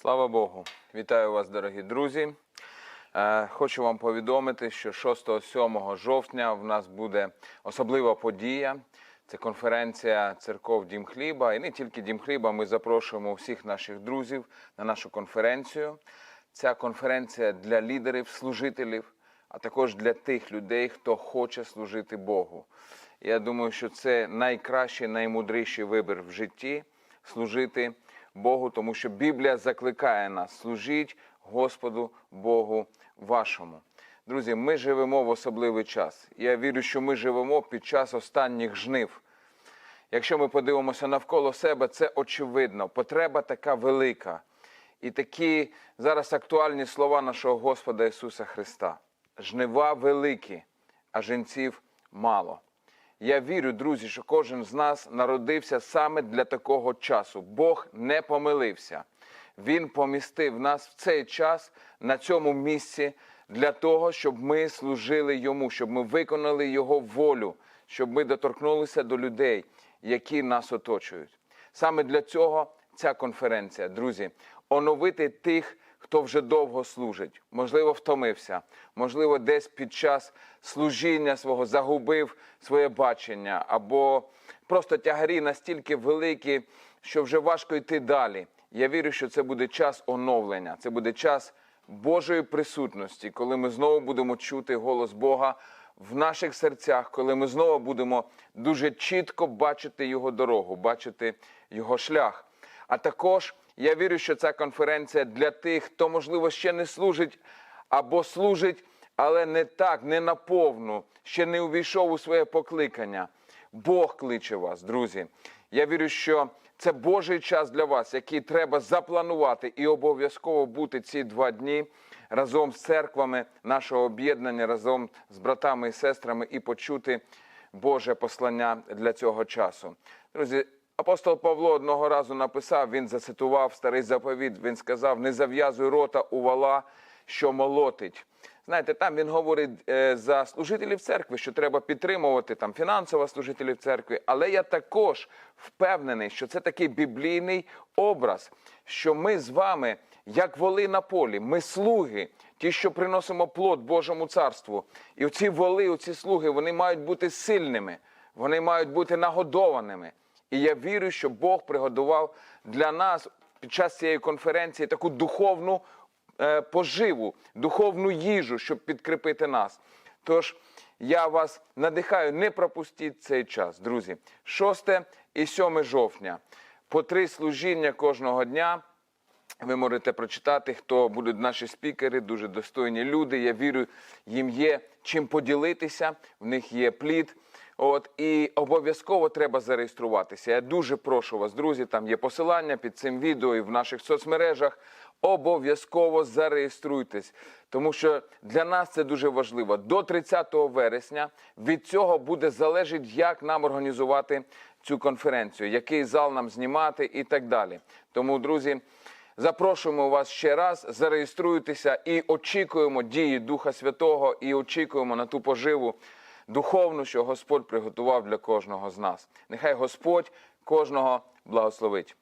Слава Богу! Вітаю вас, дорогі друзі. Е, Хочу вам повідомити, що 6-7 жовтня в нас буде особлива подія. Це конференція церков Дім Хліба. І не тільки Дім Хліба, ми запрошуємо всіх наших друзів на нашу конференцію. Ця конференція для лідерів, служителів, а також для тих людей, хто хоче служити Богу. Я думаю, що це найкращий, наймудріший вибір в житті служити Богу, тому що Біблія закликає нас служіть Господу Богу вашому. Друзі, ми живемо в особливий час. Я вірю, що ми живемо під час останніх жнив. Якщо ми подивимося навколо себе, це очевидно. Потреба така велика. І такі зараз актуальні слова нашого Господа Ісуса Христа. Жнива великі, а жінців мало. Я вірю, друзі, що кожен з нас народився саме для такого часу. Бог не помилився. Він помістив нас в цей час на цьому місці для того, щоб ми служили йому, щоб ми виконали його волю, щоб ми доторкнулися до людей, які нас оточують. Саме для цього ця конференція, друзі, оновити тих, хто вже довго служить, можливо, втомився, можливо, десь під час служіння свого загубив своє бачення, або просто тягарі настільки великі, що вже важко йти далі. Я вірю, що це буде час оновлення, це буде час Божої присутності, коли ми знову будемо чути голос Бога в наших серцях, коли ми знову будемо дуже чітко бачити Його дорогу, бачити Його шлях. А також я вірю, що ця конференція для тих, хто, можливо, ще не служить або служить, але не так, не наповну, ще не увійшов у своє покликання. Бог кличе вас, друзі. Я вірю, що це Божий час для вас, який треба запланувати і обов'язково бути ці два дні разом з церквами нашого об'єднання, разом з братами і сестрами і почути Боже послання для цього часу. Друзі, апостол Павло одного разу написав, він зацитував старий заповіт. Він сказав: не зав'язуй рота у вала, що молотить. Знаєте, там він говорить е, за служителів церкви, що треба підтримувати там фінансово служителів церкви. Але я також впевнений, що це такий біблійний образ, що ми з вами, як воли на полі, ми слуги, ті, що приносимо плод Божому царству. І оці воли, оці слуги, вони мають бути сильними, вони мають бути нагодованими. І я вірю, що Бог приготував для нас під час цієї конференції таку духовну е, поживу, духовну їжу, щоб підкріпити нас. Тож я вас надихаю, не пропустіть цей час, друзі. 6 і 7 жовтня. По три служіння кожного дня. Ви можете прочитати, хто будуть наші спікери, дуже достойні люди. Я вірю, їм є чим поділитися, в них є плід. От і обов'язково треба зареєструватися. Я дуже прошу вас, друзі. Там є посилання під цим відео і в наших соцмережах. Обов'язково зареєструйтесь, тому що для нас це дуже важливо. До 30 вересня від цього буде залежить, як нам організувати цю конференцію, який зал нам знімати і так далі. Тому, друзі. Запрошуємо вас ще раз, зареєструйтеся і очікуємо дії Духа Святого, і очікуємо на ту поживу духовну, що Господь приготував для кожного з нас. Нехай Господь кожного благословить.